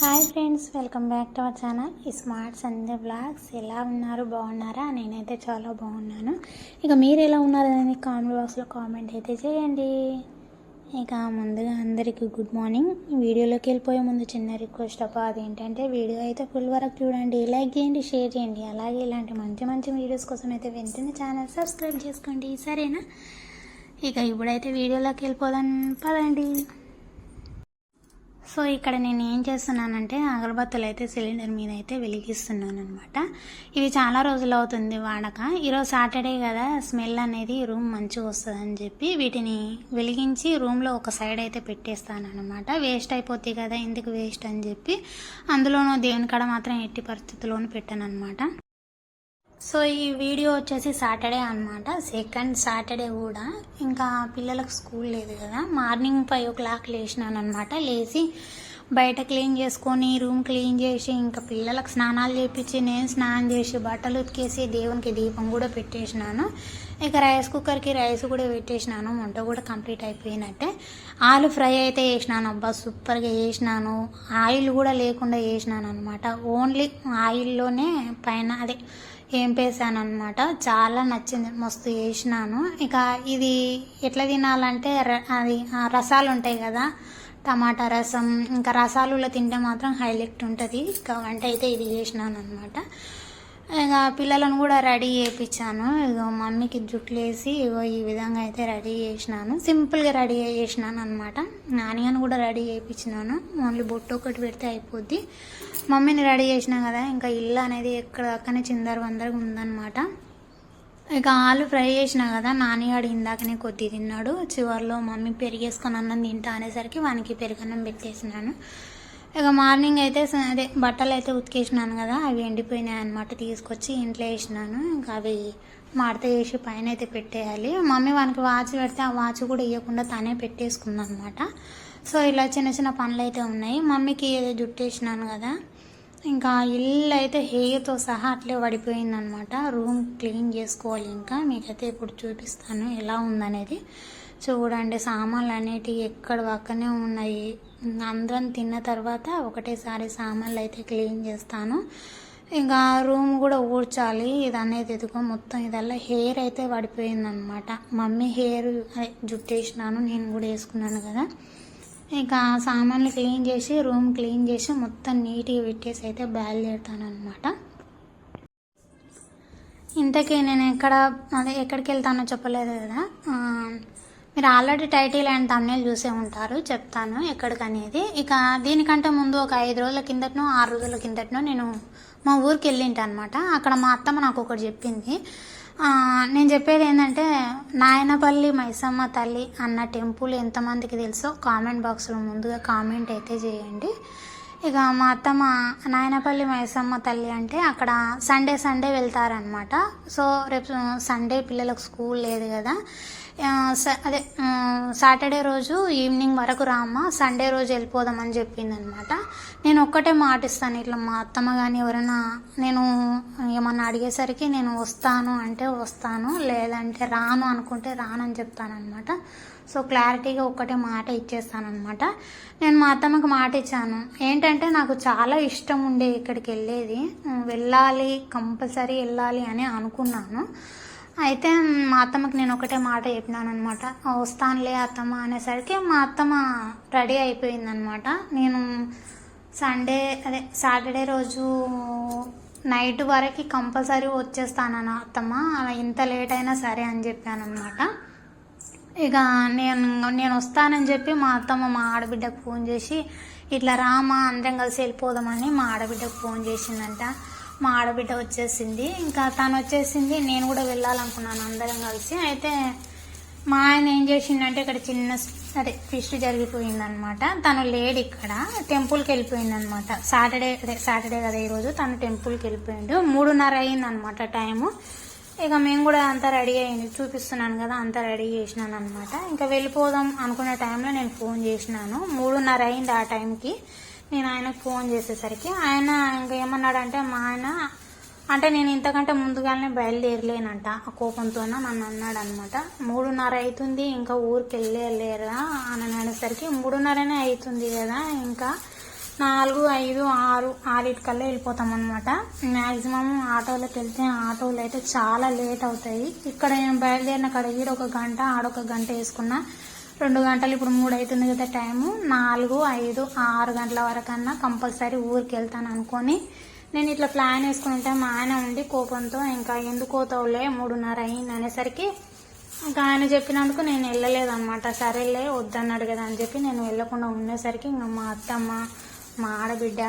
Hi friends welcome back to our channel. ఈ smart Sandhya blogs ఎలా ఉన్నారు బాగున్నారా? నేనైతే చాలా బాగున్నాను. ఇక మీరు ఎలా ఉన్నారు అనేది కామెంట్ బాక్స్లో కామెంట్ అయితే చేయండి. ఇక ముందుగా అందరికీ గుడ్ మార్నింగ్. వీడియోలోకి వెళ్ళిపోయే ముందు చిన్న రిక్వెస్ట్. అప్ప అదేంటంటే వీడియో అయితే ఫుల్ వరకు చూడండి లైక్ చేయండి షేర్ చేయండి. అలాగే ఇలాంటి మంచి మంచి వీడియోస్ కోసం అయితే వెంటనే ఛానల్ సబ్స్క్రైబ్ చేసుకోండి. సరేనా? ఇక ఇప్పుడైతే వీడియోలోకి వెళ్ళిపోదాం. పదండి. సో ఇక్కడ నేను ఏం చేస్తున్నానంటే అగరబత్తులు అయితే సిలిండర్ మీద అయితే వెలిగిస్తున్నాను అనమాట ఇవి చాలా రోజులు అవుతుంది వాడక. ఈరోజు సాటర్డే కదా స్మెల్ అనేది రూమ్ మంచిగా వస్తుంది అని చెప్పి వీటిని వెలిగించి రూమ్లో ఒక సైడ్ అయితే పెట్టేస్తాను అనమాట వేస్ట్ అయిపోతాయి కదా ఎందుకు వేస్ట్ అని చెప్పి అందులోనూ దేవుని కాడ మాత్రం ఎట్టి పరిస్థితుల్లోనూ పెట్టాను అనమాట సో ఈ వీడియో వచ్చేసి సాటర్డే అనమాట సెకండ్ సాటర్డే కూడా. ఇంకా పిల్లలకు స్కూల్ లేదు కదా. మార్నింగ్ ఫైవ్ ఓ క్లాక్ లేచినాను అనమాట లేచి బయట క్లీన్ చేసుకొని రూమ్ క్లీన్ చేసి ఇంకా పిల్లలకు స్నానాలు చేపించి నేను స్నానం చేసి బట్టలు ఉతికేసి దేవునికి దీపం కూడా పెట్టేసినాను. ఇక రైస్ కుక్కర్కి రైస్ కూడా పెట్టేసినాను. వంట కూడా కంప్లీట్ అయిపోయినట్టే. ఆలు ఫ్రై అయితే చేసినాను. అబ్బా సూపర్గా చేసినాను. ఆయిల్ కూడా లేకుండా చేసినాను అనమాట ఓన్లీ ఆయిల్లోనే పైన అదే ఏం వేసాను అనమాట చాలా నచ్చింది. మస్తు చేసినాను. ఇక ఇది ఎట్లా తినాలంటే ర- అది రసాలు ఉంటాయి కదా. టమాటా రసం ఇంకా రసాలులో తింటే మాత్రం హైలైట్ ఉంటుంది. ఇక వంట అయితే ఇది చేసినాను అనమాట ఇక పిల్లలను కూడా రెడీ చేయించాను ఇక మమ్మీకి జుట్లు వేసి ఇగో ఈ విధంగా అయితే రెడీ చేసినాను. సింపుల్గా రెడీ చేసినాను అనమాట నానిగాను కూడా రెడీ చేయించినాను ఓన్లీ బొట్టు ఒకటి పెడితే అయిపోద్ది. మమ్మీని రెడీ చేసినా కదా ఇంకా ఇల్లు అనేది ఎక్కడ అక్కనే చిందర వందరగా ఉందన్నమాట. ఇక ఆలు ఫ్రై చేసినా కదా నానిగాడు ఇందాకనే కొద్ది తిన్నాడు. చివరిలో మమ్మీ పెరిగేసుకొని అన్నం తింటా అనేసరికి వానికి పెరుగన్నం పెట్టేసినాను. ఇక మార్నింగ్ అయితే అదే బట్టలు అయితే ఉతికేసినాను కదా అవి ఎండిపోయినాయి అనమాట తీసుకొచ్చి ఇంట్లో వేసినాను. ఇంకా అవి మడత వేసి పైన అయితే పెట్టేయాలి. మమ్మీ వానికి వాచ్ పెడితే ఆ వాచ్ కూడా ఇవ్వకుండా తనే పెట్టేసుకుందనమాట సో ఇలా చిన్న చిన్న పనులు అయితే ఉన్నాయి. మమ్మీకి ఏదో జుట్టు వేసినాను కదా ఇంకా ఇల్లు అయితే హెయిర్తో సహా అట్లే పడిపోయిందనమాట. రూమ్ క్లీన్ చేసుకోవాలి ఇంకా. మీకైతే ఇప్పుడు చూపిస్తాను ఎలా ఉందనేది. చూడండి సామాన్లు అనేటివి ఎక్కడ పక్కనే ఉన్నాయి. అందరం తిన్న తర్వాత ఒకటేసారి సామాన్లు అయితే క్లీన్ చేస్తాను. ఇంకా రూమ్ కూడా ఊడ్చాలి. ఇది అనేది ఎదుగు మొత్తం ఇదల్లా హెయిర్ అయితే పడిపోయిందనమాట. మమ్మీ హెయిర్ అదే జుట్టు వేసినాను నేను కూడా వేసుకున్నాను కదా. ఇక సామాన్లు క్లీన్ చేసి రూమ్ క్లీన్ చేసి మొత్తం నీట్గా పెట్టేసి అయితే బయలుదేరుతాను అనమాట ఇంతకీ నేను ఎక్కడ అదే ఎక్కడికి వెళ్తానో చెప్పలేదు కదా. మీరు ఆల్రెడీ టైటిల్ అండ్ తమ్నేలు చూసే ఉంటారు చెప్తాను ఎక్కడికనేది. ఇక దీనికంటే ముందు ఒక ఐదు రోజుల కిందటనో ఆరు రోజుల కిందటనో నేను మా ఊరికి వెళ్ళింటాను అనమాట అక్కడ మా అత్తమ్మ నాకు ఒకటి చెప్పింది. నేను చెప్పేది ఏంటంటే నాయనపల్లి మైసమ్మ తల్లి అన్న టెంపుల్ ఎంతమందికి తెలుసో కామెంట్ బాక్స్లో ముందుగా కామెంట్ అయితే చేయండి. ఇక మా అత్తమ్మ నాయనపల్లి మైసమ్మ తల్లి అంటే అక్కడ సండే సండే వెళ్తారనమాట సో రేపు సండే పిల్లలకు స్కూల్ లేదు కదా. అదే సాటర్డే రోజు ఈవినింగ్ వరకు రామ్మ సండే రోజు వెళ్ళిపోదామని చెప్పిందనమాట. నేను ఒక్కటే మాట ఇస్తాను ఇట్లా మా అత్తమ్మ కానీ ఎవరైనా నేను ఏమన్నా అడిగేసరికి నేను వస్తాను అంటే వస్తాను లేదంటే రాను అనుకుంటే రానని చెప్తానమాట సో క్లారిటీగా ఒక్కటే మాట ఇచ్చేస్తానమాట నేను మా అత్తమ్మకి మాట ఇచ్చాను. ఏంటంటే నాకు చాలా ఇష్టం ఉండే ఇక్కడికి వెళ్ళేది వెళ్ళాలి కంపల్సరీ వెళ్ళాలి అని అనుకున్నాను. అయితే మా అత్తమ్మకి నేను ఒకటే మాట చెప్పినాను అనమాట వస్తానులే అత్తమ్మ అనేసరికి మా అత్తమ్మ రెడీ అయిపోయిందనమాట నేను సండే అదే సాటర్డే రోజు నైట్ వరకు కంపల్సరీ వచ్చేస్తాను అత్తమ్మ. అలా ఇంత లేట్ అయినా సరే అని చెప్పాను అనమాట ఇక నేను నేను వస్తానని చెప్పి మా అత్తమ్మ మా ఆడబిడ్డకు ఫోన్ చేసి ఇట్లా రామా అందరం కలిసి వెళ్ళిపోదామని మా ఆడబిడ్డకు ఫోన్ చేసిందంట. మా ఆడబిడ్డ వచ్చేసింది. ఇంకా తను వచ్చేసింది. నేను కూడా వెళ్ళాలనుకున్నాను అందరం కలిసి. అయితే మా ఆయన ఏం చేసిండంటే ఇక్కడ చిన్న అదే ఫిస్ట్ జరిగిపోయిందనమాట. తను లేడు ఇక్కడ. టెంపుల్కి వెళ్ళిపోయిందనమాట. సాటర్డే అదే సాటర్డే కదా ఈరోజు తను టెంపుల్కి వెళ్ళిపోయిండు. మూడున్నర అయిందనమాట టైము. ఇక మేము కూడా అంతా రెడీ అయింది చూపిస్తున్నాను కదా అంతా రెడీ చేసినాను అనమాట ఇంకా వెళ్ళిపోదాం అనుకునే టైంలో నేను ఫోన్ చేసినాను. మూడున్నర అయింది ఆ టైంకి. నేను ఆయనకు ఫోన్ చేసేసరికి ఆయన ఇంకా ఏమన్నాడంటే మా ఆయన అంటే నేను ఇంతకంటే ముందుగానే బయలుదేరలేనంట ఆ కోపంతో నన్ను అన్నాడు అనమాట మూడున్నర అవుతుంది ఇంకా ఊరికి వెళ్ళలేరా అని అనేసరికి మూడున్నరనే అవుతుంది కదా ఇంకా నాలుగు ఐదు ఆరు ఆరింటికల్లా వెళ్ళిపోతాం అనమాట మ్యాక్సిమం ఆటోలోకి వెళ్తే ఆటోలు అయితే చాలా లేట్ అవుతాయి. ఇక్కడ నేను బయలుదేరిన కాడ ఈడ ఒక గంట ఆడొక గంట వేసుకున్నా రెండు గంటలు ఇప్పుడు మూడు అవుతుంది కదా టైము నాలుగు ఐదు ఆరు గంటల వరకన్నా కంపల్సరీ ఊరికి వెళ్తాను అనుకొని నేను ఇట్లా ప్లాన్ వేసుకుని ఉంటే మా ఆయన ఉండి కోపంతో ఇంకా ఎందుకు పోతావులే మూడున్నర అయింది అనేసరికి ఇంకా ఆయన చెప్పినందుకు నేను వెళ్ళలేదన్నమాట. సరేలే వద్దన్నాడు కదా అని చెప్పి నేను వెళ్ళకుండా ఉండేసరికి ఇంకా మా అత్తమ్మ మా ఆడబిడ్డ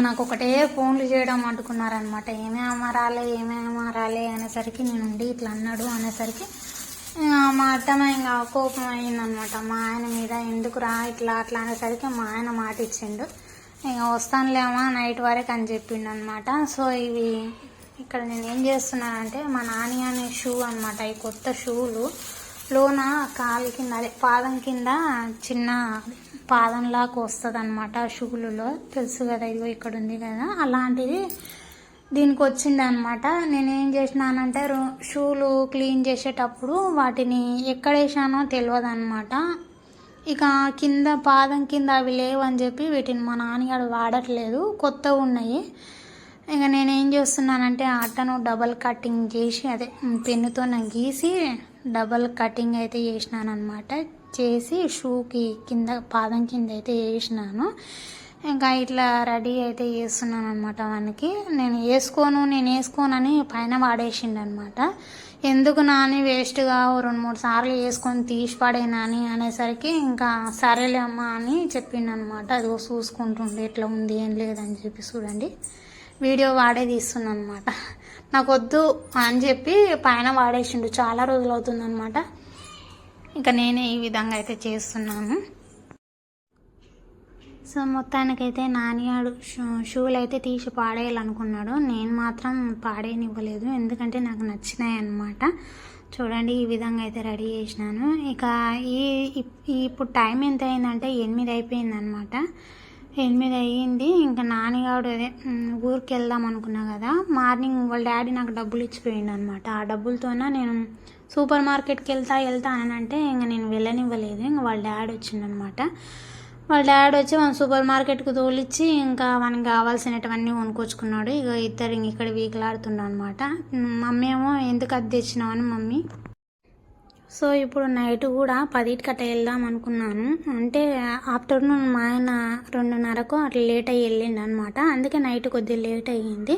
నాకు ఒకటే ఫోన్లు చేయడం అంటుకున్నారనమాట ఏమే అమరాలే ఏమే అమరాలే అనేసరికి నేను ఉండి ఇట్లా అన్నాడు అనేసరికి మా అత్తమ్మ ఇంకా కోపం అయిందనమాట మా ఆయన మీద ఎందుకు రా ఇట్లా అట్లా అనేసరికి మా ఆయన మాట ఇచ్చిండు. ఇంకా వస్తానులేమా నైట్ వరకు అని చెప్పిండు అనమాట సో ఇవి ఇక్కడ నేను ఏం చేస్తున్నానంటే మా నాని అనే షూ అనమాట ఈ కొత్త షూలు. లోన కాలు కింద అదే పాదం కింద చిన్న పాదంలాగా వస్తుంది అనమాట షూలలో. తెలుసు కదా ఇదిగో ఇక్కడ ఉంది కదా. అలాంటిది దీనికి వచ్చింది అనమాట నేనేం చేసినానంటే రో- షూలు క్లీన్ చేసేటప్పుడు వాటిని ఎక్కడ వేసానో తెలియదు అనమాట ఇక కింద పాదం కింద అవి లేవని చెప్పి వీటిని మా నాన్నగారు వాడట్లేదు. కొత్తగా ఉన్నాయి. ఇక నేనేం చేస్తున్నానంటే అట్టను డబల్ కటింగ్ చేసి అదే పెన్నుతో నాకు గీసి డబల్ కటింగ్ అయితే చేసినాను అనమాట చేసి షూకి కింద పాదం కింద అయితే వేసినాను. ఇంకా ఇట్లా రెడీ అయితే చేస్తున్నాను అనమాట వానికి. నేను వేసుకోను నేను వేసుకోనని పైన వాడేసిండు అనమాట ఎందుకు నాని వేస్ట్గా రెండు మూడు సార్లు వేసుకొని తీసి పడేనాని అనేసరికి ఇంకా సరేలే అమ్మా అని చెప్పిండు అనమాట అదిగో చూసుకుంటుండే ఎట్లా ఉంది ఏం లేదని చెప్పి చూడండి. వీడియో వాడే తీస్తున్నాను అనమాట నాకు వద్దు అని చెప్పి పైన వాడేసిండు. చాలా రోజులు అవుతుందన్నమాట. ఇంకా నేనే ఈ విధంగా అయితే చేస్తున్నాను. సో మొత్తానికైతే నానిగాడు షూ షూలు అయితే తీసి పాడేయాలనుకున్నాడు. నేను మాత్రం పాడేయనివ్వలేదు. ఎందుకంటే నాకు నచ్చినాయి అన్నమాట చూడండి ఈ విధంగా అయితే రెడీ చేసినాను. ఇక ఈ ఇప్- ఇప్పుడు టైం ఎంత అయిందంటే ఎనిమిది అయిపోయింది అనమాట ఎనిమిది అయ్యింది. ఇంకా నాన్నగాడు అదే ఊరికి వెళ్దాం అనుకున్నా కదా. మార్నింగ్ వాళ్ళ డాడీ నాకు డబ్బులు ఇచ్చిపోయిండు అనమాట ఆ డబ్బులతోన నేను సూపర్ మార్కెట్కి వెళ్తా వెళ్తా అని అంటే ఇంకా నేను వెళ్ళనివ్వలేదు. ఇంకా వాళ్ళ డాడీ వచ్చిండనమాట వాళ్ళ డాడీ వచ్చి మన సూపర్ మార్కెట్కి తోలిచ్చి ఇంకా మనకి కావాల్సినటువన్నీ కొనుక్కొచ్చుకున్నాడు. ఇక ఇద్దరు ఇక్కడ వీకలాడుతున్నాడు అనమాట మమ్మీ ఏమో ఎందుకు అది ఇచ్చినామని మమ్మీ. సో ఇప్పుడు నైట్ కూడా పదిటికి అట్లా వెళ్దాం అనుకున్నాను. అంటే ఆఫ్టర్నూన్ మా ఆయన రెండున్నరకు అట్లా లేట్ అయ్యి వెళ్ళిండు అనమాట అందుకే నైట్ కొద్దిగా లేట్ అయ్యింది.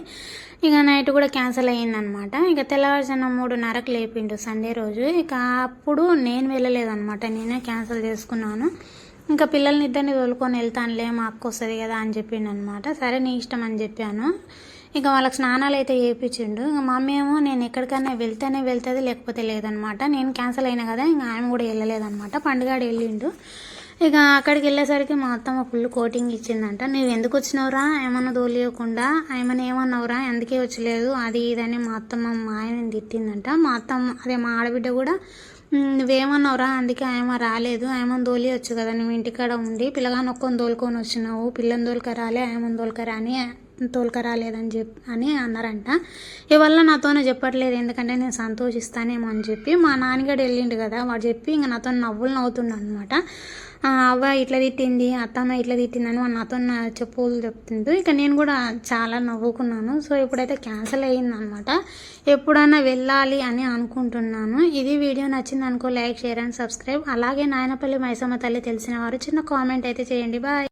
ఇక నైట్ కూడా క్యాన్సిల్ అయ్యింది అనమాట ఇక తెల్లవారుజామున మూడున్నరకు లేపిండు సండే రోజు. ఇక అప్పుడు నేను వెళ్ళలేదన్నమాట. నేనే క్యాన్సిల్ చేసుకున్నాను. ఇంకా పిల్లల్ని ఇద్దరిని తోలుకొని వెళ్తానులే మా అక్క వస్తుంది కదా అని చెప్పిండు అనమాట సరే నీ ఇష్టం అని చెప్పాను. ఇక వాళ్ళకి స్నానాలు అయితే చేయించిండు. ఇంకా మమ్మీ ఏమో నేను ఎక్కడికైనా వెళ్తేనే వెళ్తుంది లేకపోతే లేదనమాట. నేను క్యాన్సిల్ అయినా కదా ఇంకా ఆయన కూడా వెళ్ళలేదనమాట. పండుగాడు వెళ్ళిండు. ఇక అక్కడికి వెళ్ళేసరికి మా అత్తమ్మ ఫుల్ కోటింగ్ ఇచ్చిందంట. నువ్వు ఎందుకు వచ్చినావురా? ఏమన్నా తోలియకుండా? ఏమన్నా ఏమన్నావురా? ఎందుకే వచ్చలేదు. అది ఇదని మా అత్తమ్మ మా ఆయన తిట్టిందంట. మా అత్తమ్మ అదే మా ఆడబిడ్డ కూడా నువ్వేమన్నావురా? అందుకే ఆయమ రాలేదు. ఆయన తోలియొచ్చు కదా. నువ్వు ఇంటికాడ ఉండి పిల్లగాని ఒక్కొని తోలుకొని వచ్చినావు. పిల్లని దోలుక రాలే ఆయమని దోలుక రాని తోలుకరాలేదని చెప్పి అని అన్నారంట. ఇవల్ల నాతోనే చెప్పట్లేదు ఎందుకంటే నేను సంతోషిస్తానేమో అని చెప్పి మా నాన్నగాడు వెళ్ళిండు కదా వాడు చెప్పి ఇంకా నాతో నవ్వులు నవ్వుతుండ అనమాట అవ్వ ఇట్లా తిట్టింది అత్తమ్మ ఇట్లా తిట్టిందని వాడు నాతో నా చెప్పులు చెప్తుండు. ఇక నేను కూడా చాలా నవ్వుకున్నాను. సో ఇప్పుడైతే క్యాన్సిల్ అయ్యిందనమాట ఎప్పుడైనా వెళ్ళాలి అని అనుకుంటున్నాను. ఇది వీడియో నచ్చింది అనుకో లైక్ షేర్ అండ్ సబ్స్క్రైబ్. అలాగే నాయనపల్లి మైసమ్మ తల్లి తెలిసిన వారు చిన్న కామెంట్ అయితే చేయండి. బాయ్.